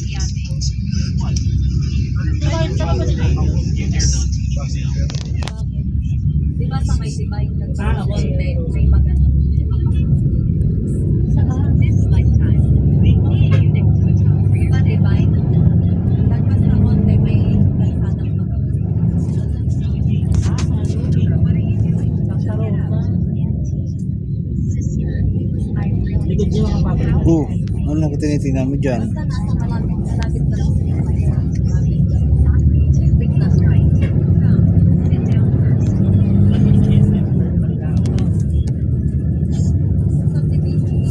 Di ba sa may divine na sa konti, may divine? Lagpas na konti, may kalsadang magano. Likod niyo mga papa. Oh, ano na tinitingnan mo dyan?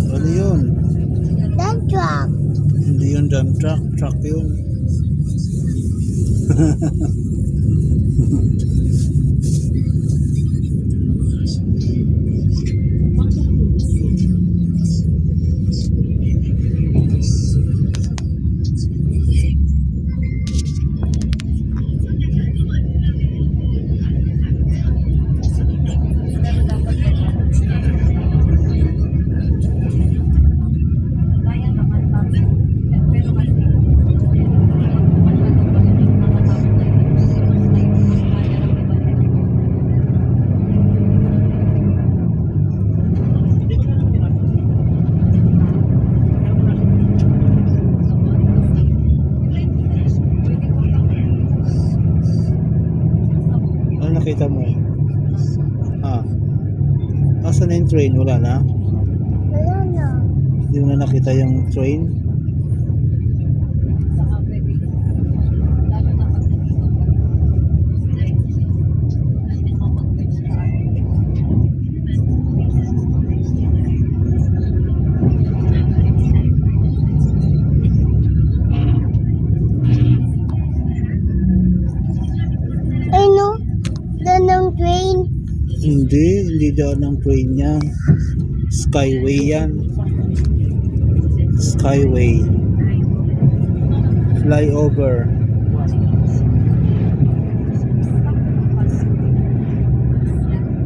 Ano yun? Dump truck. Hindi yun dump truck. Truck yun. nakita mo? Ah. Asa na yung train? Wala na? Wala na. Hindi mo na nakita yung train? Hindi. Hindi daan ng train yan. Skyway yan. Skyway. Flyover.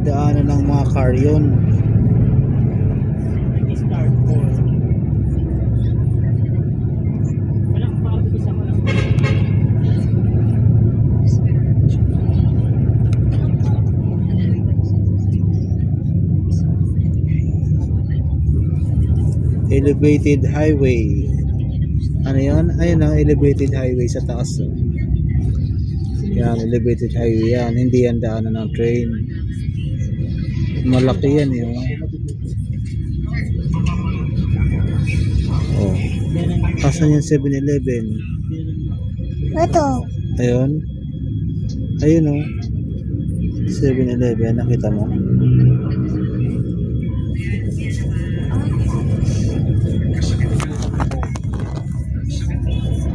Daanan ng mga car yun. Start for. Walang pakapit sa mga. Elevated highway. Ano yun? Ayun ang elevated highway sa taas. oh. Yan, elevated highway yan. Hindi yan daanan ng train. Malaki yan eh. Oh. oh. Asan yung 7-Eleven? Ito. Ayun. Ayun oh. 7-Eleven. Nakita mo?